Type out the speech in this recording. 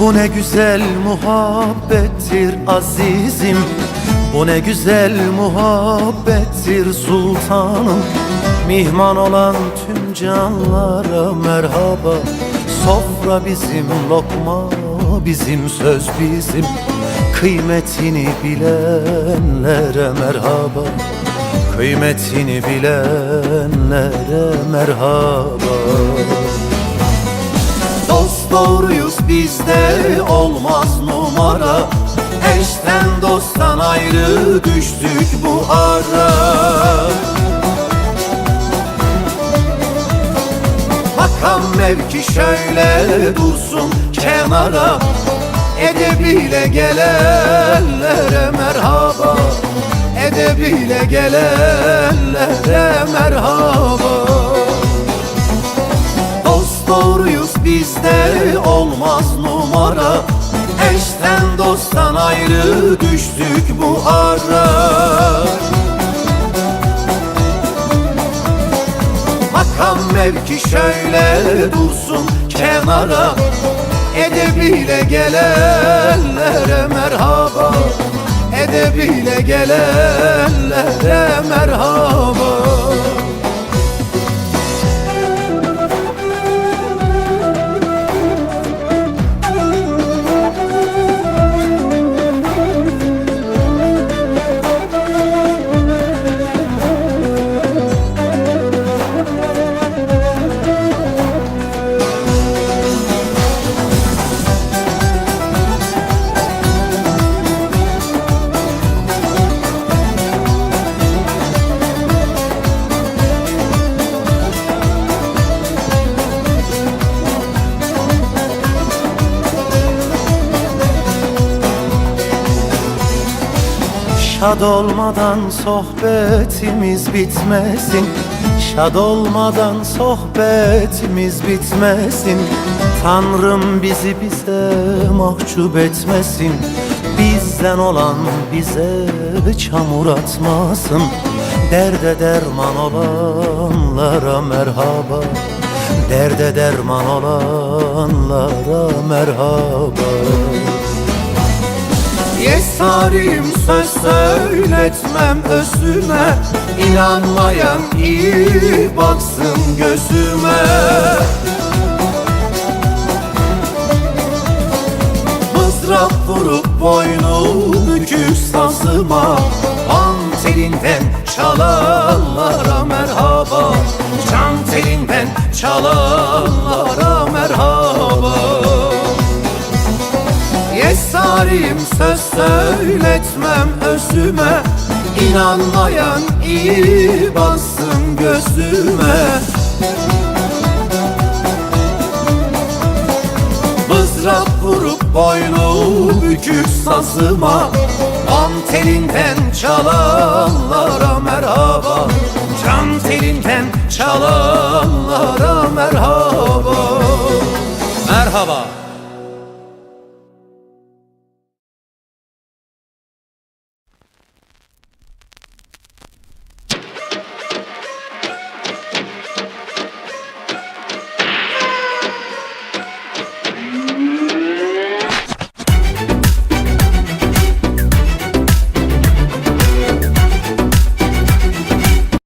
Bu ne güzel muhabbettir azizim. Bu ne güzel muhabbettir sultanım. Mihman olan tüm canlara merhaba. Sofra bizim, lokma bizim, söz bizim. Kıymetini bilenlere merhaba. Kıymetini bilenlere merhaba Dost doğruyuz bizde olmaz numara. Eşten dosttan ayrı düştük bu ara. Makam mevki şöyle dursun kenara. Edebiyle gelenlere merhaba. Edebiyle gelenlere merhaba. Dost doğruyuz bizde olmaz numara. Eşten dosttan ayrı düştük bu ara. Makam mevki şöyle dursun kenara. Edebiyle gelenlere merhaba. Edebiyle gelenlere Şad olmadan sohbetimiz bitmesin. Şad olmadan sohbetimiz bitmesin. Tanrım bizi bize mahcup etmesin. Bizden olan bize çamur atmasın. Derde derman olanlara merhaba. Derde derman olanlara merhaba Yesarim söz söyletmem özüme. İnanmayan iyi baksın gözüme. Mızrap vurup boynu bükük sazıma. An telinden çalanlara merhaba. Can telinden çalanlara merhaba Yesarim söz söyletmem özüme. İnanmayan iyi bassın gözüme. Mızrap vurup boynu bükük sazıma. An telinden çalanlara merhaba. Can telinden çalanlara merhaba. Merhaba